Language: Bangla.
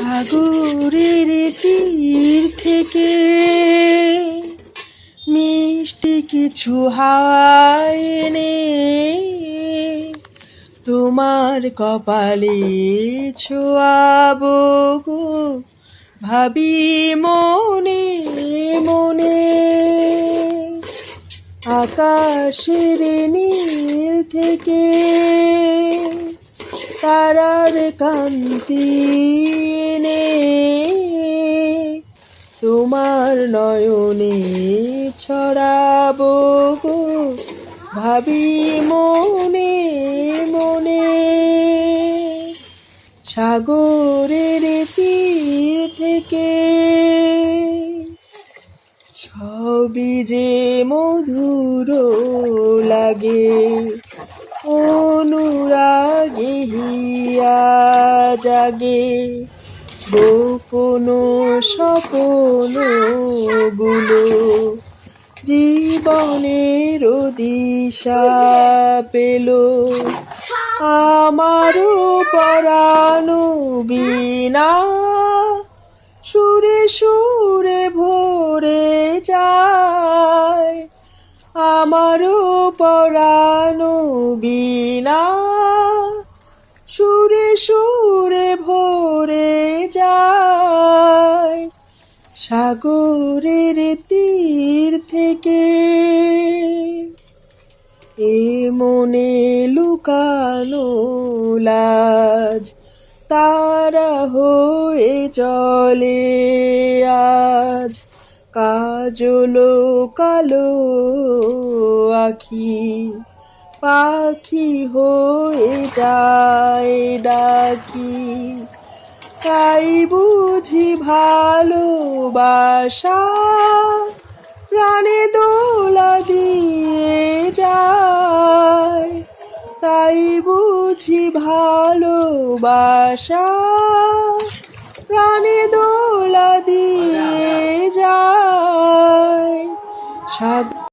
সাগরের তীর থেকে মিষ্টি কিছু হাওয়ায় এনে তোমার কপালে ছোয়াবো গো। ভাবি মনে মনে আকাশের নীল থেকে তারার কান্তি নে। তোমার নয়নে ছড়াবো গো, ভাবি মনে মনে। সাগরের তীর থেকে সবই যে মধুর লাগে, অনুরাগে হিয়া জাগে গোপন স্বপনগুলো জীবনের দিশা পেল। আমারও পরাণু বিনা সুরে সুরে ভরে যায়। আমারও পরাণু বিনা সুরে ভরে যায় সাগরের তীর থেকে। এ মনে লুকানো লাজ তারা হয়ে চলে আজ। কাজল কালো আখি পাখি হয়ে যায় ডাকি। তাই বুঝি ভালোবাসা প্রাণে দোলা দিয়ে যায়। তাই বুঝি ভালোবাসা প্রাণে দোলা দিয়ে যায়। সাগ